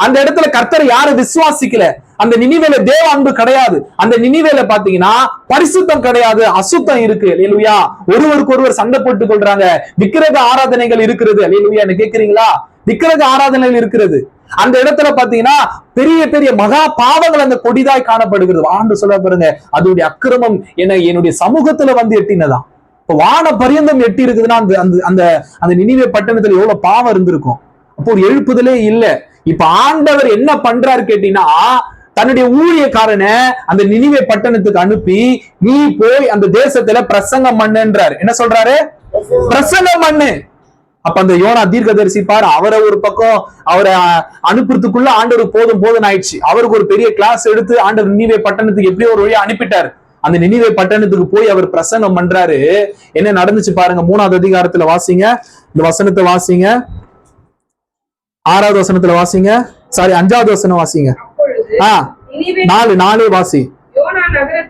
அந்த இடத்துல கர்த்தர் யாரும் விசுவாசிக்கல. அந்த நினைவேல தேவ அன்பு கிடையாது. அந்த நினிவேல பாத்தீங்கன்னா பரிசுத்தம் கிடையாது அசுத்தம் இருக்கு. இல்லையா ஒருவருக்கு ஒருவர் சண்டை போட்டுக் கொள்றாங்க. விக்கிரக ஆராதனைகள் இருக்கிறது. இல்லையா என்ன கேக்குறீங்களா? விக்கிரக ஆராதனைகள் இருக்கிறது. அந்த இடத்துல பாத்தீங்கன்னா பெரிய பெரிய மகா பாவங்கள் அந்த கொடிதாய் காணப்படுகிறது. ஆண்டு சொல்ல பாருங்க அதோடைய அக்கிரமம் என்ன என்னுடைய சமூகத்துல வந்து எட்டினதான் இப்போ வான பரியந்தம் எட்டி இருக்குதுன்னா அந்த அந்த அந்த அந்த நினைவே பட்டணத்துல எவ்வளவு பாவம் இருந்திருக்கும். அப்போ ஒரு எழுப்புதலே இல்ல. இப்ப ஆண்டவர் என்ன பண்றாரு கேட்டீங்கன்னா தன்னுடைய ஊழியக்காரனை அந்த நினைவை பட்டணத்துக்கு அனுப்பி நீ போய் அந்த தேசத்துல பிரசங்கம் பண்ணுன்றாரு என்ன சொல்றாரு? பிரசங்கம் பண்ணு அப்ப அந்த யோனா தீர்க்கதரிசி பாரு அவரை ஒரு பக்கம் அவரை அனுப்புறதுக்குள்ள ஆண்டவர் போதும் போதும் ஆயிடுச்சு. அவருக்கு ஒரு பெரிய கிளாஸ் எடுத்து ஆண்டவர் நினைவே பட்டணத்துக்கு எப்படியோ ஒரு வழியா அனுப்பிட்டாரு. அந்த நினைவே பட்டணத்துக்கு போய் அவர் பிரசங்கம் பண்றாரு. என்ன நடந்துச்சு பாருங்க மூணாவது அதிகாரத்துல வாசிங்க. இந்த வசனத்தை வாசிங்க. ஆறாவது வசனத்துல வாசிங்க. சாரி அஞ்சாவது வசனம் வாசிங்க. நாலு நாலே வாசி.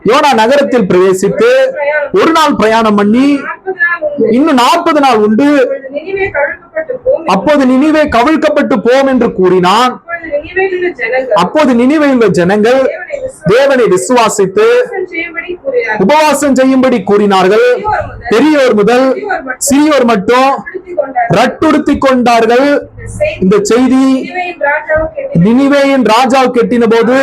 யோனா நகரத்தில் பிரவேசித்து ஒரு நாள் பிரயாணம் பண்ணி இன்னும் நாற்பது நாள் உண்டு. அப்போது நினிவே கவிழ்க்கப்பட்டு போம் என்று கூறினான். அப்போது நினிவேயில் உள்ள ஜனங்கள் தேவனை விசுவாசித்து உபவாசம் செய்யும்படி கூறினார்கள். பெரியோர் முதல் சிறியோர் மட்டும். ரட்டுடுத்தி கொண்டார்கள். இந்த செய்தி நினிவேயின் ராஜா கெட்டின போது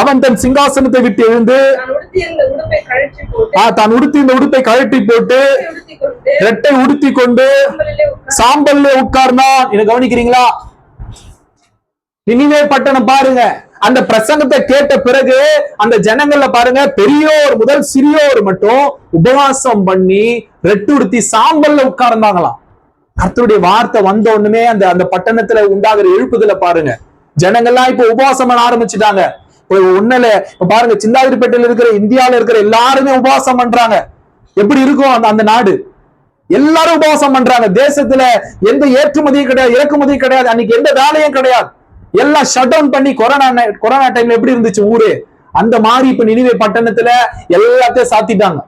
அவன் தன் சிங்காசனத்தை விட்டு எழுந்து தான் உடுத்தி இந்த உடுப்பை கழட்டி போட்டு கொண்டு ரெட்டை உடுத்தி கொண்டு சாம்பல்ல உட்கார்ந்தான். இதை கவனிக்கிறீங்களா? நினிவே பட்டணம் பாருங்க. அந்த பிரசங்கத்தை கேட்ட பிறகு அந்த ஜனங்கள்ல பாருங்க பெரியோர் முதல் சிறியோர் மட்டும் உபவாசம் பண்ணி ரெட்டு உடுத்தி சாம்பல்ல உட்கார்ந்தாங்களாம். கர்த்தருடைய வார்த்தை வந்த உடனே அந்த அந்த பட்டணத்துல உண்டாகிற எழுப்புதல பாருங்க. ஜனங்கள்லாம் இப்ப உபவாசம் பண்ண ஆரம்பிச்சுட்டாங்க. ஒண்ணுல இப்ப பாருங்க சிந்தாதிரிப்பேட்டையில இருக்கிற இந்தியால இருக்கிற எல்லாருமே உபவாசம் பண்றாங்க. எப்படி இருக்கும் அந்த அந்த நாடு? எல்லாரும் உபவாசம் பண்றாங்க. தேசத்துல எந்த ஏற்றுமதியும் கிடையாது இறக்குமதியும் கிடையாது அன்னைக்கு எந்த வேலையும் கிடையாது. எல்லாம் ஷட் டவுன் பண்ணி கொரோனா கொரோனா டைம்ல எப்படி இருந்துச்சு ஊரு? அந்த மாதிரி இப்ப நினைவே பட்டணத்துல எல்லாத்தையும் சாத்திட்டாங்க.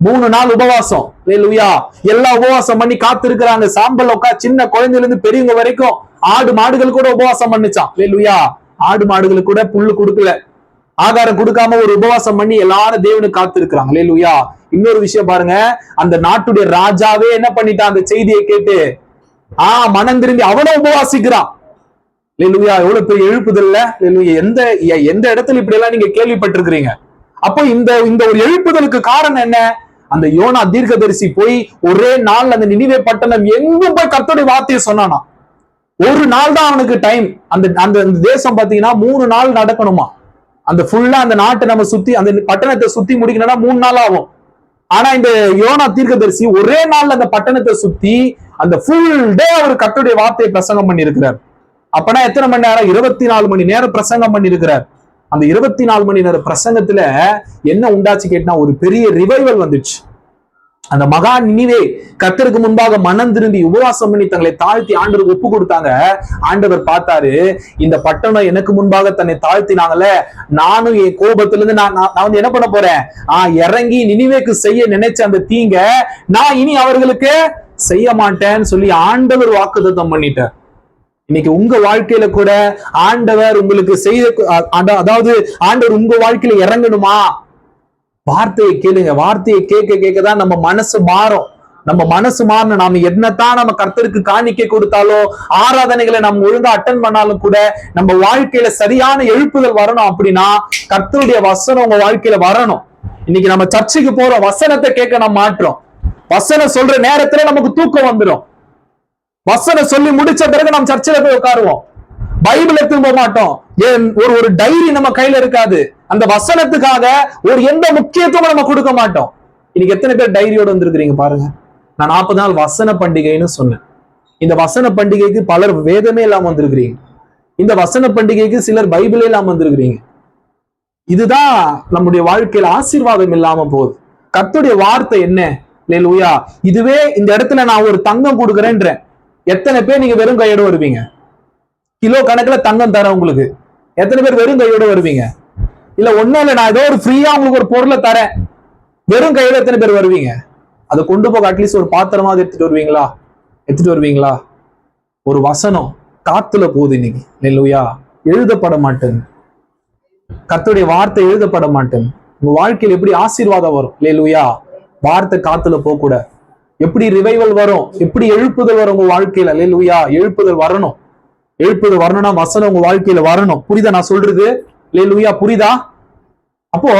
மூணு நாள் உபவாசம். வேலுயா எல்லாம் உபவாசம் பண்ணி காத்திருக்கிறாங்க. சாம்பல் உட்கா சின்ன குழந்தையில இருந்து பெரியவங்க வரைக்கும் ஆடு மாடுகள் கூட உபவாசம் பண்ணுச்சான் வேலுயா ஆடு மாடுகளுக்கு கூட புல்லு கொடுக்கல. ஆகாரம் கொடுக்காம ஒரு உபவாசம் பண்ணி எல்லாரும் தேவனு காத்து இல்லையா லேலுயா இன்னொரு விஷயம் பாருங்க. அந்த நாட்டுடைய ராஜாவே என்ன பண்ணிட்டான்? அந்த செய்தியை கேட்டு ஆஹ் மனம் திரும்பி அவனை உபவாசிக்கிறான். லேலுயா எவ்வளவு பெரிய எழுப்புதல் லேலுயா எந்த எந்த இடத்துல இப்படி எல்லாம் நீங்க கேள்விப்பட்டிருக்கிறீங்க? அப்போ இந்த இந்த ஒரு எழுப்புதலுக்கு காரணம் என்ன? அந்த யோனா தீர்க்கதரிசி போய் ஒரே நாள் அந்த நினைவே பட்டணம் எங்கும் போய் கத்தோடைய வார்த்தையை சொன்னானா ஒரு நாள் தான் அவனுக்கு டைம் அந்த அந்த அந்த தேசம் பாத்தீங்கன்னா மூணு நாள் நடக்கணுமா அந்த ஃபுல்லா அந்த நாட்டை நம்ம சுத்தி அந்த பட்டணத்தை சுத்தி முடிக்கணும்னா மூணு நாள் ஆகும். ஆனா இந்த யோனா தீர்க்கதரிசி ஒரே நாள்ல அந்த பட்டணத்தை சுத்தி அந்த ஃபுல் டே அவர் கர்த்தருடைய வார்த்தையை பிரசங்கம் பண்ணியிருக்கிறார். அப்பனா எத்தனை மணி நேரம்? இருபத்தி நாலு மணி நேரம் பிரசங்கம் பண்ணியிருக்கிறார். அந்த இருபத்தி நாலு மணி நேரம் பிரசங்கத்துல என்ன உண்டாச்சு கேட்டா ஒரு பெரிய ரிவைவல் வந்துச்சு. அந்த மகா நினிவே கத்தருக்கு முன்பாக மனம் திரும்பி உபவாசம் பண்ணி தங்களை தாழ்த்தி ஆண்டவர் ஒப்பு கொடுத்தாங்க. ஆண்டவர் பார்த்தாரு இந்த பட்டணம் எனக்கு முன்பாக தன்னை தாழ்த்தினாங்கல்ல நானும் என் கோபத்துல இருந்து நான் நான் நான் வந்து என்ன பண்ண போறேன்? ஆஹ் இறங்கி நினிவேக்கு செய்ய நினைச்ச அந்த தீங்க நான் இனி அவர்களுக்கு செய்ய மாட்டேன்னு சொல்லி ஆண்டவர் வாக்குதத்தம் பண்ணிட்டார். இன்னைக்கு உங்க வாழ்க்கையில கூட ஆண்டவர் உங்களுக்கு செய்த அதாவது ஆண்டவர் உங்க வாழ்க்கையில இறங்கணுமா? வார்த்தையை கேளுங்க. வார்த்தையை கேட்க கேட்க தான் நம்ம மனசு மாறும். நம்ம மனசு மாறணும். நாம என்னத்தான் நம்ம கர்த்தருக்கு காணிக்க கொடுத்தாலோ ஆராதனைகளை நம்ம ஒழுங்கா அட்டன் பண்ணாலும் கூட நம்ம வாழ்க்கையில சரியான எழுப்புதல் வரணும் அப்படின்னா கர்த்தருடைய வசனம் உங்க வாழ்க்கையில வரணும். இன்னைக்கு நம்ம சர்ச்சுக்கு போறோம். வசனத்தை கேட்க நம்ம மாற்றோம். வசனம் சொல்ற நேரத்துல நமக்கு தூக்கம் வந்துடும் வசனம் சொல்லி முடிச்ச பிறகு நம்ம சர்ச்சில் போய் உட்காருவோம். பைபிள் எடுத்து போக மாட்டோம். ஏன் ஒரு ஒரு டைரி நம்ம கையில இருக்காது. அந்த வசனத்துக்காக ஒரு எந்த முக்கியத்துவம் நம்ம கொடுக்க மாட்டோம். இன்னைக்கு எத்தனை பேர் டைரியோட வந்திருக்கிறீங்க பாருங்க. நான் நாற்பது நாள் வசன பண்டிகைன்னு சொன்னேன். இந்த வசன பண்டிகைக்கு பலர் வேதமே இல்லாம வந்திருக்கிறீங்க. இந்த வசன பண்டிகைக்கு சிலர் பைபிளே இல்லாம வந்திருக்கிறீங்க. இதுதான் நம்முடைய வாழ்க்கையில ஆசீர்வாதம் இல்லாம போகுது. கத்துடைய வார்த்தை என்ன? லூயா இதுவே இந்த இடத்துல நான் ஒரு தங்கம் கொடுக்குறேன்றேன். எத்தனை பேர் நீங்க வெறும் கையோட வருவீங்க? கிலோ கணக்குல தங்கம் தரேன் உங்களுக்கு. எத்தனை பேர் வெறும் கையோட வருவீங்க? இல்ல ஒண்ணும் இல்ல நான் ஏதோ ஒரு ஃப்ரீயா உங்களுக்கு ஒரு பொருளை தரேன். வெறும் கையில எத்தனை பேர் வருவீங்க? அதை கொண்டு போக அட்லீஸ்ட் ஒரு பாத்திரமாவது எடுத்துட்டு வருவீங்களா? எடுத்துட்டு வருவீங்களா? ஒரு வசனம் காத்துல போகுது இன்னைக்கு. நெல்லுயா எழுதப்பட மாட்டேன். கத்துடைய வார்த்தை எழுதப்பட மாட்டேன். உங்க வாழ்க்கையில் எப்படி ஆசீர்வாதம் வரும்? லேலுயா வார்த்தை காத்துல போக கூட எப்படி ரிவைவல் வரும்? எப்படி எழுப்புதல் வரும் உங்க வாழ்க்கையில? லேலுயா எழுப்புதல் வரணும். எழுப்புதல் வரணும்னா வசனம் உங்க வாழ்க்கையில வரணும். புரியுதா நான் சொல்றது? லேலுயா புரியுதா? அப்போ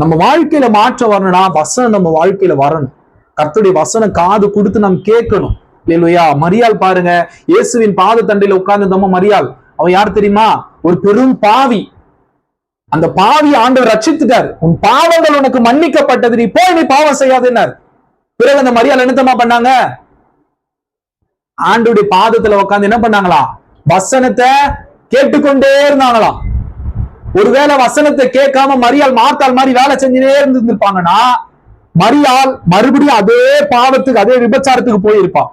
நம்ம வாழ்க்கையில மாற்றம் வரணும்னா வசனம் நம்ம வாழ்க்கையில வரணும். கர்த்தருடைய வசனம் காது கொடுத்து நாம் கேட்கணும். இல்லையா மரியாள் பாருங்க. இயேசுவின் பாத தண்டையில உட்கார்ந்து மரியாள்? அவன் யார் தெரியுமா? ஒரு பெரும் பாவி. அந்த பாவி ஆண்டவர் ரட்சித்துட்டார். உன் பாவங்கள் உனக்கு மன்னிக்கப்பட்டது. நீ போய் நீ பாவம் செய்யாதுன்னார் பிறகு அந்த மரியாதை என்னத்தமா பண்ணாங்க? ஆண்டுடைய பாதத்துல உட்கார்ந்து என்ன பண்ணாங்களா? வசனத்தை கேட்டுக்கொண்டே இருந்தாங்களாம். ஒருவேளை வசனத்தை கேட்காம மரியாள் மார்த்தாள் மாதிரி வேலை செஞ்சுட்டே இருந்திருப்பாங்கன்னா மரியாள் மறுபடியும் அதே பாவத்துக்கு அதே விபச்சாரத்துக்கு போயிருப்பான்.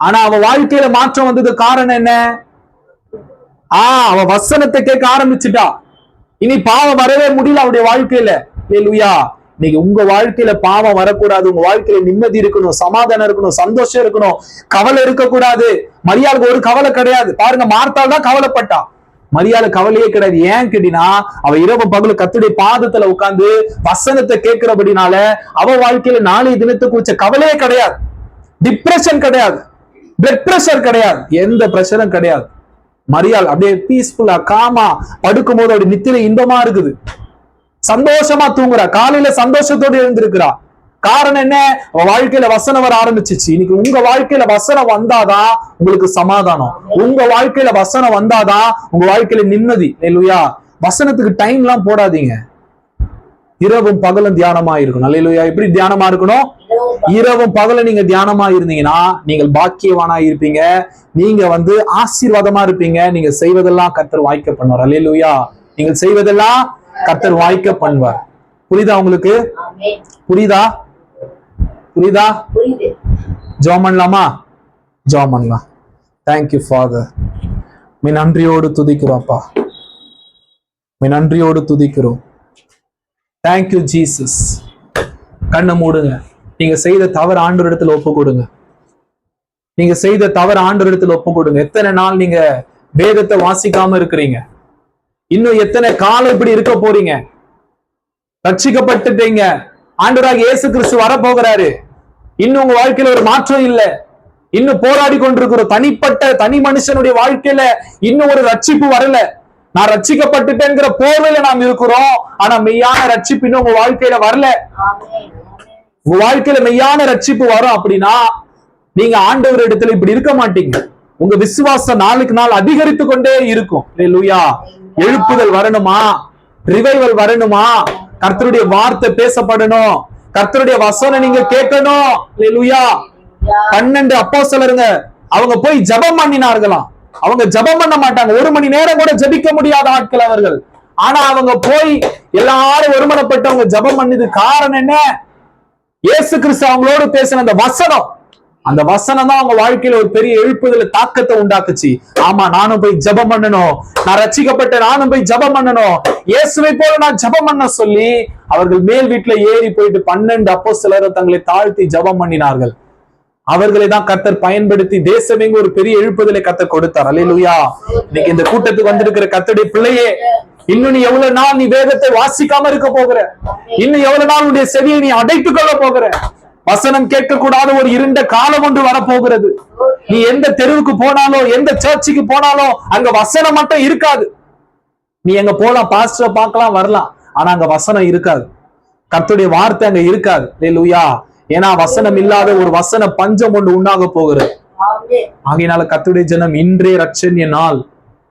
ஆனா அவ வாழ்க்கையில மாற்றம் வந்தது காரணம் என்ன? ஆஹ் அவ வசனத்தை கேட்க ஆரம்பிச்சுட்டா. இனி பாவம் வரவே முடியல அவருடைய வாழ்க்கையில. லுயா இன்னைக்கு உங்க வாழ்க்கையில பாவம் வரக்கூடாது. உங்க வாழ்க்கையில நிம்மதி இருக்கணும் சமாதானம் இருக்கணும் சந்தோஷம் இருக்கணும் கவலை இருக்கக்கூடாது. மரியாளுக்கு ஒரு கவலை கிடையாது. பாருங்க மார்த்தால் தான் கவலைப்பட்டான் மரியாதை கவலையே கிடையாது. ஏன் கேட்டினா அவ இரவு பகல கத்துடைய பாதத்துல உட்கார்ந்து வசனத்தை கேட்கிறபடினால அவ வாழ்க்கையில நாளைய தினத்தை குறிச்ச கவலையே கிடையாது. டிப்ரெஷன் கிடையாது. பிளட் பிரஷர் கிடையாது. எந்த பிரஷரும் கிடையாது. மரியாள் அப்படியே பீஸ்ஃபுல்லா காமா படுக்கும் போது அப்படி நித்திரை இன்பமா இருக்குது. சந்தோஷமா தூங்குறா. காலையில சந்தோஷத்தோடு எழுந்திருக்கிறா. காரணம் என்ன? வாழ்க்கையில வசனம் வர ஆரம்பிச்சிச்சு. இன்னைக்கு உங்க வாழ்க்கையில வசனம் வந்தாதான் உங்களுக்கு சமாதானம். உங்க வாழ்க்கையில வசனம் வந்தாதான் உங்க வாழ்க்கையில நிம்மதி. இல்லையா வசனத்துக்கு டைம் எல்லாம் போடாதீங்க. இரவும் பகலும் தியானமா இருக்கணும். அல்லையா எப்படி தியானமா இருக்கணும்? இரவும் பகலும் நீங்க தியானமா இருந்தீங்கன்னா நீங்கள் பாக்கியவானா இருப்பீங்க. நீங்க வந்து ஆசீர்வாதமா இருப்பீங்க. நீங்க செய்வதெல்லாம் கர்த்தர் வாய்க்க பண்ணுவார் அல்லையா நீங்கள் செய்வதெல்லாம் கர்த்தர் வாய்க்க பண்ணுவார் புரியுதா உங்களுக்கு. புரியுதா? புரியுதா? ஜோம் பண்ணலாமா ஜோம் பண்ணலாம் தேங்க்யூ ஃபாதர் மீ நன்றியோடு துதிக்கிறோம்ப்பா. மீ நன்றியோடு துதிக்கிறோம். தேங்க்யூ ஜீசஸ் கண்ணை மூடுங்க. நீங்க செய்த தவறு ஆண்டவர் இடத்துல ஒப்பு கொடுங்க. நீங்க செய்த தவறு ஆண்டவர் இடத்துல ஒப்பு கொடுங்க. எத்தனை நாள் நீங்க வேதத்தை வாசிக்காம இருக்கிறீங்க? இன்னும் எத்தனை காலம் இப்படி இருக்க போறீங்க? ரட்சிக்கப்பட்டுட்டீங்க. ஆண்டவராக இயேசு கிறிஸ்து வரப்போகிறாரு. இன்னும் உங்க வாழ்க்கையில ஒரு மாற்றம் இல்ல. இன்னும் போராடி கொண்டிருக்கிறோம் தனிப்பட்ட தனி மனுஷனுடைய வாழ்க்கையில இன்னும் ஒரு ரட்சிப்பு வரல. நான் ரட்சிக்கப்பட்டுட்டேங்கிற போர்வையில நாம் இருக்கிறோம். ஆனா மெய்யான ரட்சிப்பு இன்னும் உங்க வாழ்க்கையில வரல. உங்க வாழ்க்கையில மெய்யான ரட்சிப்பு வரும் அப்படின்னா நீங்க ஆண்டவர் இடத்துல இப்படி இருக்க மாட்டீங்க. உங்க விசுவாசம் நாளுக்கு நாள் அதிகரித்து கொண்டே இருக்கும். லூயா எழுப்புதல் வரணுமா? ரிவைவல் வரணுமா? கர்த்தருடைய வார்த்தை பேசப்படணும். கர்த்தருடைய வசனம் நீங்க கேட்கணும். பன்னெண்டு அப்போ சொல்லுங்க அவங்க போய் ஜெபம் பண்ணினார்களாம். அவங்க ஜெபம் பண்ண மாட்டாங்க. ஒரு மணி நேரம் கூட ஜபிக்க முடியாத ஆட்கள் அவர்கள். ஆனா அவங்க போய் எல்லாரும் ஒருமனப்பட்டு அவங்க ஜெபம் பண்ணது காரணம் என்ன? இயேசு கிறிஸ்து அவங்களோடு பேசின அந்த வசனம். அந்த வசனம் தான் அவங்க வாழ்க்கையில ஒரு பெரிய எழுப்புதல தாக்கத்தை உண்டாக்குச்சு. ஆமா நானும் போய் ஜெபம் பண்ணணும். நான் ரட்சிக்கப்பட்ட நானும் போய் ஜெபம் பண்ணணும். இயேசுவை போல நான் ஜெபம் பண்ண சொல்லி அவர்கள் மேல் வீட்டுல ஏறி போயிட்டு பன்னெண்டு அப்போ சிலர் தங்களை தாழ்த்தி ஜெபம் பண்ணினார்கள். அவர்களை தான் கத்தர் பயன்படுத்தி தேசமெங்க ஒரு பெரிய எழுப்புதலை கத்தர் கொடுத்தார். அல்லேலூயா. இன்னைக்கு இந்த கூட்டத்துக்கு வந்திருக்கிற கர்த்தருடைய பிள்ளையே இன்னும் நீ எவ்வளவு நாள் நீ வேதத்தை வாசிக்காம இருக்க போகிற? இன்னும் எவ்வளவு நாள் உன்னுடைய செவியை நீ அடைத்துக் கொள்ள போகிற? வசனம் கேட்கக்கூடாத ஒரு இருண்ட காலம் ஒன்று வரப்போகிறது. நீ எந்த தெருவுக்கு போனாலும் எந்த சர்ச்சுக்கு போனாலும் அங்க வசனம் மட்டும் இருக்காது. நீ எங்க போலாம் பாஸ்டர் பார்க்கலாம் வரலாம். ஆனா அங்க வசனம் இருக்காது. கத்துடைய வார்த்தை அங்க இருக்காது. லூயா ஏன்னா வசனம் இல்லாத ஒரு வசன பஞ்சம் ஒன்று உண்டாக போகிறது. ஆகையினால கத்துடைய ஜனம் இன்றே ரட்சன்ய நாள்.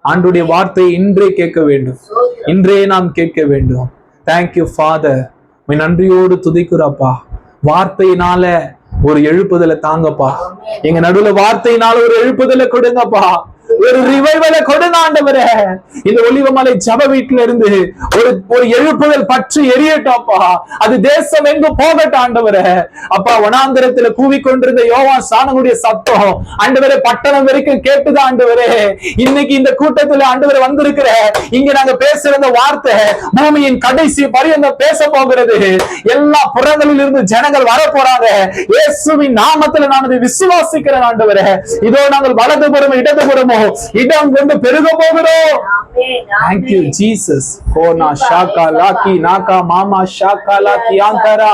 ஆண்டுடைய வார்த்தையை இன்றே கேட்க வேண்டும். இன்றே நாம் கேட்க வேண்டும். தேங்க்யூ ஃபாதர் நன்றியோடு துதிக்கிறப்பா வார்த்தையினால ஒரு எழுப்புதலை தாங்கப்பா. எங்க நடுவுல வார்த்தையினால ஒரு எழுப்புதலை கொடுங்கப்பா. ஒரு ரிவைவலை கொடுங்க ஆண்டவரே. இந்த ஒளிவமலை ஜப வீட்டுல இருந்து ஒரு ஒரு எழுப்புதல் பற்றி எரியட்டோப்பா அது தேசம் எங்கு போகட்டும் ஆண்டவரே. அப்பா வனாந்திரத்துல கூவிக்கொண்டிருந்த யோவான் சாணனுடைய சத்தம் ஆண்டவரே பட்டணம் வரைக்கும் கேட்டுதான் ஆண்டவரே. இன்னைக்கு இந்த கூட்டத்துல ஆண்டவரே வந்திருக்கிற இங்க நாங்க பேசுற அந்த வார்த்தை பூமியின் கடைசி பரியந்தம் பேச போகிறது. எல்லா புறங்களில் இருந்து ஜனங்கள் வர போறாங்க இயேசுவின் நாமத்துல நான் அதை விசுவாசிக்கிறேன் ஆண்டவரே. இதோ நாங்கள் வலதுபுறமோ இடதுபுறமோ போகிறோம் இடம் கொண்டு பெருக போகிறோம் தேங்க்யூ ஜீசஸ் கோனா ஷாக்கா லாக்கி நாக்கா மாமா ஷாக்கா லாக்கி ஆந்தரா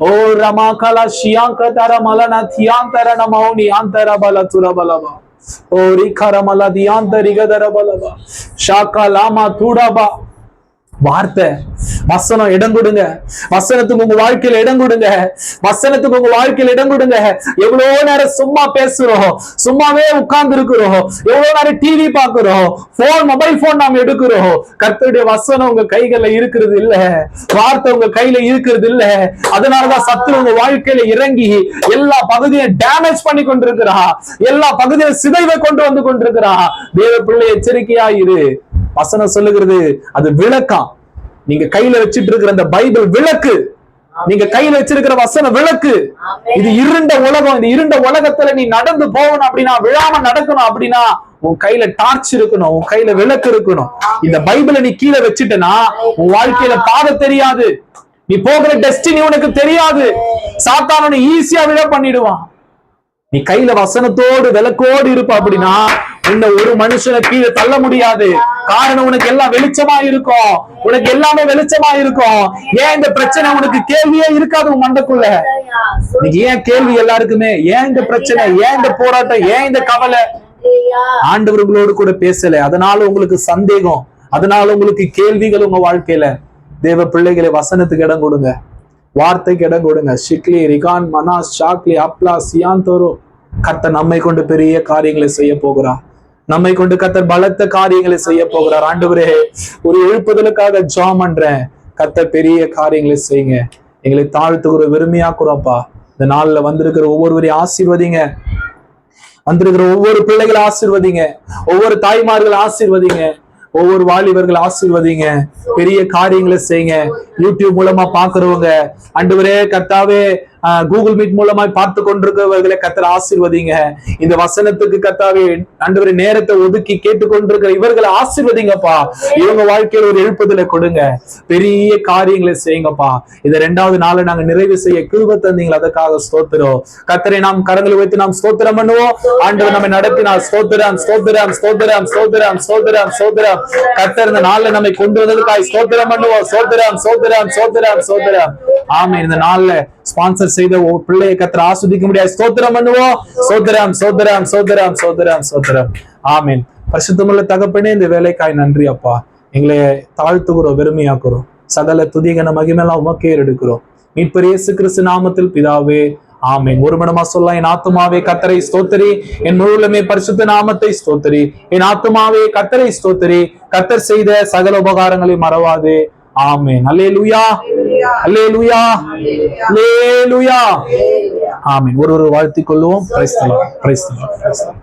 ஓ ரமா கலா ஷியாங்க தர மலனா தியாந்தர நமௌனி ஆந்தர பல துரபலபா ஓ ரிகர மலதி ஆந்தரிகதர பலபா ஷாக்கா லாமா துடபா வார்த்தை. வசனம் இடம் கொடுங்க வசனத்துக்கு உங்க வாழ்க்கையில இடம் கொடுங்க வசனத்துக்கு உங்க வாழ்க்கையில இடம் கொடுங்க எவ்வளவு நேரம் சும்மா பேசுறோம். சும்மாவே உட்கார்ந்து இருக்கிறோம் எவ்வளவு நேரம் டிவி பாக்குறோம் போன் மொபைல் போன் நாம் எடுக்கிறோம். கர்த்தருடைய வசனம் உங்க கைகள்ல இருக்கிறது இல்ல. வார்த்தை உங்க கையில இருக்கிறது இல்ல. அதனாலதான் சத்துரு உங்க வாழ்க்கையில இறங்கி எல்லா பகுதியும் டேமேஜ் பண்ணி கொண்டிருக்கிறா. எல்லா பகுதியும் சிதைவை கொண்டு வந்து கொண்டிருக்கிறா. தேவ பிள்ளை எச்சரிக்கையா இரு. வசனம் சொல்லுகிறது அது விளக்கம். நீங்க கையில வச்சிட்டு இருக்கிற அந்த பைபிள் விளக்கு. நீங்க கையில வச்சிருக்கிற வசன விளக்கு. இது இருண்ட உலகம் இந்த இருண்ட உலகத்துல நீ நடந்து போகணும் அப்படின்னா விழாம நடக்கணும் அப்படின்னா உன் கையில டார்ச் இருக்கணும் உன் கையில விளக்கு இருக்கணும். இந்த பைபிளை நீ கீழே வச்சுட்டனா உன் வாழ்க்கையில பாதை தெரியாது. நீ போகிற டெஸ்டினி உனக்கு தெரியாது. சாத்தான ஈஸியா விழ பண்ணிடுவான். நீ கையில வசனத்தோடு விளக்கோடு இருப்ப அப்படின்னா இந்த ஒரு மனுஷனை கீழே தள்ள முடியாது. காரணம் உனக்கு எல்லாம் வெளிச்சமா இருக்கும். உனக்கு எல்லாமே வெளிச்சமா இருக்கும். ஏன் இந்த பிரச்சனை உனக்கு கேள்வியே இருக்காது உன் மண்டக்குள்ள? இன்னைக்கு ஏன் கேள்வி எல்லாருக்குமே? ஏன் இந்த பிரச்சனை? ஏன் இந்த போராட்டம்? ஏன் இந்த கவலை? ஆண்டவர்களோடு கூட பேசல. அதனால உங்களுக்கு சந்தேகம். அதனால உங்களுக்கு கேள்விகள் உங்க வாழ்க்கையில. தேவ பிள்ளைகளை வசனத்துக்கு இடம் கொடுங்க. வார்த்தைக்கு இடம் கொடுங்க. ஷிக்லி ரிகான் மனாஸ் ஷாக்லி அப்லா சியாந்தோரோ கர்த்தர் நம்மை கொண்டு பெரிய காரியங்களை செய்ய போகிறார். நம்மை கொண்டு கத்தர் பலத்த காரியங்களை செய்ய போகிறார். ஆண்டவரே ஒரு எழுப்புதலுக்காக ஜாம் பண்றேன். கத்த பெரிய காரியங்களை செய்யுங்க. எங்களை தாழ்த்துகிற வெறுமையாக்குறோம்ப்பா இந்த நாள்ல வந்திருக்கிற ஒவ்வொருவரையும் ஆசீர்வதிங்க. வந்திருக்கிற ஒவ்வொரு பிள்ளைகளை ஆசீர்வதிங்க. ஒவ்வொரு தாய்மார்கள் ஆசீர்வதிங்க. ஒவ்வொரு வாலிபர்கள் ஆசீர்வதிங்க. பெரிய காரியங்களை செய்யுங்க. யூடியூப் மூலமா பாக்குறவங்க அண்டுவரே கர்த்தாவே கூகுள் மீட் மூலமா பார்த்து கொண்டிருக்கிறவர்களை கத்தர் ஆசீர்வதிங்க. இந்த வசனத்துக்கு கத்தாவே அன்று நேரத்தை ஒதுக்கி கேட்டுக்கொண்டிருக்கிற இவர்களை ஆசிர்வதிங்கப்பா. இவங்க வாழ்க்கையில ஒரு எழுப்புதலை கொடுங்க. பெரிய காரியங்களை செய்யுங்கப்பா. இதை ரெண்டாவது நாளை நாங்க நிறைவு செய்ய கிருப தந்தீங்களா? அதற்காக ஸ்தோத்திரம். கத்தரை நாம் கரங்களை வைத்து நாம் ஸ்தோத்திரம் பண்ணுவோம். ஆண்டவர் நம்மை நடத்தினார். ஸ்தோத்திரம் ஸ்தோத்திரம் ஸ்தோத்திரம் ஸ்தோத்திரம் ஸ்தோத்திரம் ஸ்தோத்திரம். கத்தர் இந்த நாள்ல நம்மை கொண்டு வந்ததுக்காய் ஸ்தோத்திரம் பண்ணுவோம். ஸ்தோத்திரம் ஸ்தோத்திரம் ஸ்தோத்திரம் ஸ்தோத்திரம். ஆமே இந்த நாள்ல ஸ்பான்சர் செய்த பிள்ளையை கத்திர ஆஸ்வதிக்க முடியாது. சோத்திரம் பண்ணுவோம். சோதரம் சோதரம் சோதரம் சோதரம் சோதரம் ஆமீன். பரிசுத்தமுள்ள தகப்பனே இந்த வேலைக்காய் நன்றி அப்பா. எங்களை தாழ்த்துகிறோம் வெறுமையாக்குறோம் சகல துதிகன மகிமெல்லாம் உமக்கே எடுக்கிறோம். மீட்பர் இயேசு கிறிஸ்து நாமத்தில் பிதாவே ஆமேன். ஒரு மனமா சொல்ல என் ஆத்துமாவே கத்தரை ஸ்தோத்தரி. என் முழுவலுமே பரிசுத்த நாமத்தை ஸ்தோத்தரி. என் ஆத்துமாவே கத்தரை ஸ்தோத்தரி. கத்தர் செய்த சகல உபகாரங்களை மறவாதே. ஆமீன். அல்லேலூயா அல்லேலூயா அல்லேலூயா ஆமீன். ஒரு ஒரு வாழ்த்திக் கொள்வோம் பிரைஸ்தலாம் பிரைஸ்தலாம் பிரைஸ்தலாம்